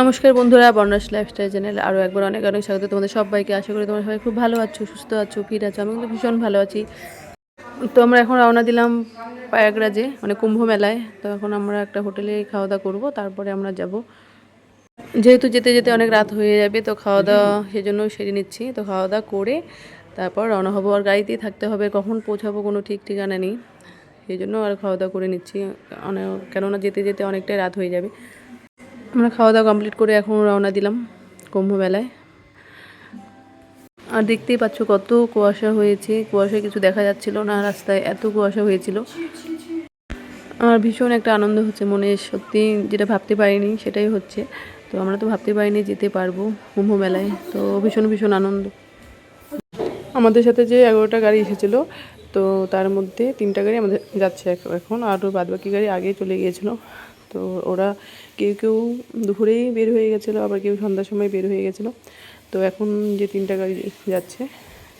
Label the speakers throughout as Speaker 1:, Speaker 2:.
Speaker 1: নমস্কার বন্ধুরা, বর্ণাস lifestyle channel আরও একবার অনেক অনেক স্বাগত তোমাদের সবাইকে। আশা করি তোমরা সবাই খুব ভালো আছো, সুস্থ আছো, ফিট আছো আমি কিন্তু ভীষণ ভালো আছি। তো আমরা এখন রওনা দিলাম পায়াগরাজে মানে কুম্ভ মেলায়। তো এখন আমরা একটা হোটেলে খাওয়া দাওয়া করব, তারপরে আমরা যাব। যেহেতু যেতে যেতে অনেক রাত হয়ে যাবে, তো খাওয়া দাওয়া সেজন্য সেরে নিচ্ছি। তো খাওয়া দাওয়া করে তারপর রওনা হব। আর গাড়িতেই থাকতে হবে, কখন পৌঁছাবো কোনো ঠিক ঠিকানা নেই। সেই জন্য আর খাওয়া দাওয়া করে নিচ্ছি। অনেক কেননা যেতে যেতে অনেকটাই রাত হয়ে যাবে। আমরা খাওয়া দাওয়া কমপ্লিট করে এখন রওনা দিলাম কুম্ভ মেলায় আর দেখতেই পাচ্ছ কত কুয়াশা হয়েছে। কুয়াশায় কিছু দেখা যাচ্ছিল না, রাস্তায় এত কুয়াশা হয়েছিল। আর ভীষণ একটা আনন্দ হচ্ছে মনে, সত্যি যেটা ভাবতে পারিনি সেটাই হচ্ছে। তো আমরা তো ভাবতে পারিনি যেতে পারব কুম্ভ মেলায় তো ভীষণ ভীষণ আনন্দ। আমাদের সাথে যে এগারোটা গাড়ি এসেছিল, তো তার মধ্যে তিনটা গাড়ি আমাদের যাচ্ছে এখন। আরও বাদ বাকি গাড়ি আগেই চলে গিয়েছিল। তো ওরা কেউ কেউ দুপুরেই বের হয়ে গেছিল, আবার কেউ সন্ধ্যার সময় বের হয়ে গেছিল। তো এখন যে তিনটা গাড়ি যাচ্ছে,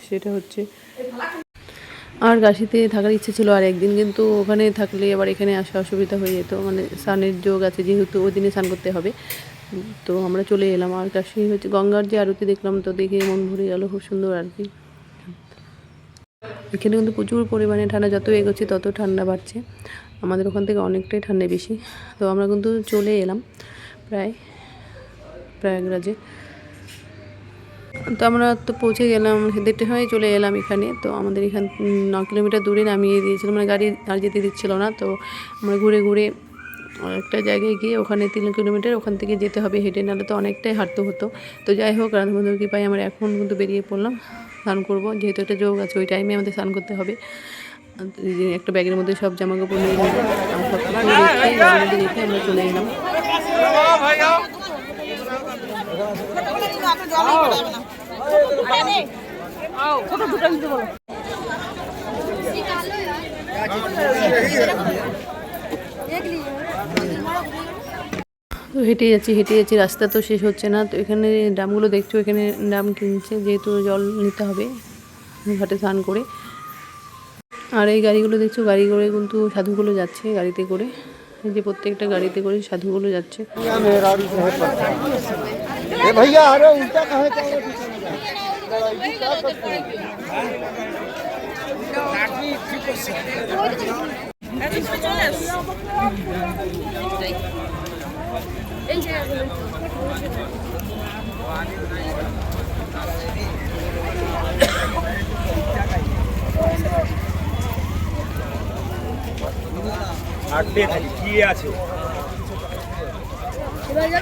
Speaker 1: সেটা হচ্ছে আর গাছিতে থাকার ইচ্ছে ছিল আর একদিন কিন্তু ওখানে থাকলে আবার এখানে আসা অসুবিধা হয়ে যেত। মানে স্নানের যোগ আছে যেহেতু ওই দিনে স্নান করতে হবে। তো আমরা চলে এলাম আর কাশি হচ্ছে গঙ্গার যে আরতি দেখলাম, তো দেখে মন ভরে গেল, খুব সুন্দর আর কি এখানে কিন্তু প্রচুর পরিমাণে ঠান্ডা, যত এগোচ্ছে তত ঠান্ডা বাড়ছে। আমাদের ওখান থেকে অনেকটাই ঠান্ডা বেশি। তো আমরা কিন্তু চলে এলাম প্রায়, প্রয়াগরাজে। তো আমরা তো পৌঁছে গেলাম দেড়টা সময় চলে এলাম এখানে। তো আমাদের এখান ন কিলোমিটার দূরে নামিয়ে দিয়েছিল মানে গাড়ি আর যেতে দিচ্ছিল না। তো আমরা ঘুরে ঘুরে একটা জায়গায় গিয়ে ওখানে তিন কিলোমিটার ওখান থেকে যেতে হবে। হেঁটে নাহলে তো অনেকটাই হাঁটতে হতো। তো যাই হোক রাধাবন্ধুর কৃপায় আমরা এখন কিন্তু বেরিয়ে পড়লাম, স্নান করব। যেহেতু একটা যোগ আছে, ওই টাইমে আমাদের স্নান করতে হবে। একটা ব্যাগের মধ্যে সব জামা কাপড় নিয়ে নিলাম সব কিছু রেখে রেখে আমরা চলে এলাম। তো হেঁটে যাচ্ছি হেঁটে যাচ্ছি, রাস্তা তো শেষ হচ্ছে না। তো এখানে ড্রামগুলো দেখছ, এখানে ড্রাম কিনছে, যেহেতু জল নিতে হবে। ঘাটে স্নান করে আর এই গাড়িগুলো দেখছ গাড়ি করে কিন্তু সাধুগুলো যাচ্ছে গাড়িতে করে। এই যে প্রত্যেকটা গাড়িতে করে সাধুগুলো যাচ্ছে।
Speaker 2: ए भैया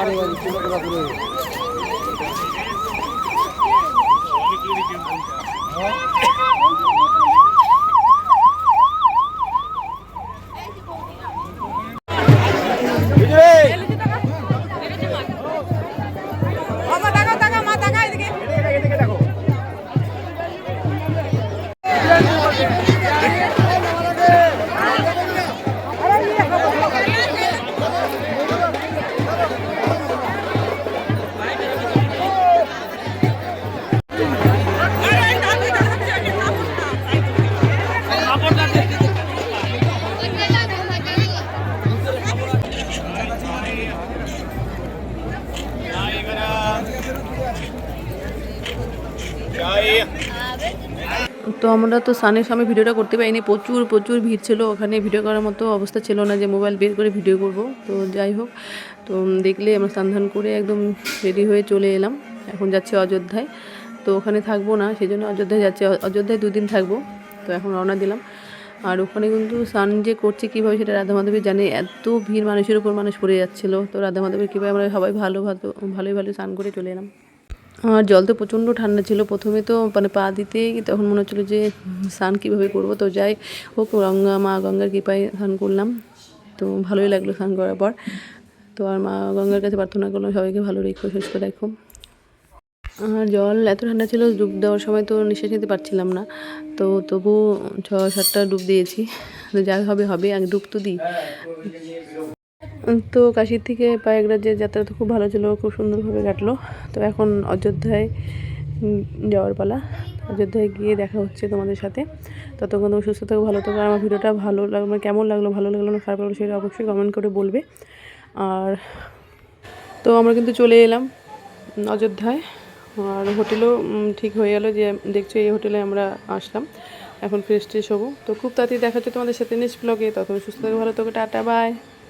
Speaker 2: अरे उल्टा कहे तो
Speaker 1: তো আমরা তো সানের সামনে ভিডিওটা করতে পারিনি, প্রচুর প্রচুর ভিড় ছিল। ওখানে ভিডিও করার মতো অবস্থা ছিল না যে মোবাইল বের করে ভিডিও করব। তো যাই হোক, তো দেখলে আমরা স্নান করে একদম রেডি হয়ে চলে এলাম। এখন যাচ্ছি অযোধ্যায়। তো ওখানে থাকব না সেই জন্য অযোধ্যায় যাচ্ছি। অযোধ্যায় দুদিন থাকব। তো এখন রওনা দিলাম। আর ওখানে কিন্তু সান যে করছে কীভাবে সেটা রাধা মাধবী জানে। এত ভিড় মানুষের উপর মানুষ পড়ে যাচ্ছিল। তো রাধা মাধবীর কীভাবে আমরা সবাই ভালো ভালো, ভালোই ভালো স্নান করে চলে এলাম। আর জল তো প্রচণ্ড ঠান্ডা ছিল। প্রথমে তো মানে পা দিতেই তখন মনে হচ্ছিল যে স্নান কীভাবে করব? তো যাই হোক গঙ্গা মা গঙ্গার কৃপায় স্নান করলাম। তো ভালোই লাগল স্নান করার পর। তো আর মা গঙ্গার কাছে প্রার্থনা করলাম, সবাইকে ভালো রেখো, সুস্থ রাখো আর জল এত ঠান্ডা ছিল, ডুব দেওয়ার সময় তো নিঃশ্বাস নিতে পারছিলাম না। তো তবু ছ সাতটা ডুব দিয়েছি। তো যা হবে হবে এক ডুব তো দিই। তো কাশির থেকে প্রয়াগরাজের যাত্রা তো খুব ভালো ছিল, খুব সুন্দরভাবে কাটলো। তো এখন অযোধ্যায় যাওয়ার পালা। অযোধ্যায় গিয়ে দেখা হচ্ছে তোমাদের সাথে। ততক্ষণ তুমি সুস্থ থাকো, ভালো থাকো। আমার ভিডিওটা ভালো লাগল মানে কেমন লাগল, ভালো লাগল না খারাপ লাগল সেটা অবশ্যই কমেন্ট করে বলবে। আর তো আমরা কিন্তু চলে এলাম অযোধ্যায়। আর হোটেলও ঠিক হয়ে গেলো যে দেখছ এই হোটেলে আমরা আসলাম। এখন ফ্রেশ ট্রেশ হব। তো খুব তাড়াতাড়ি দেখা হচ্ছে তোমাদের সাথে নেক্সট ব্লগে তখন সুস্থ থাকো, ভালো থাকো, টাটা বাই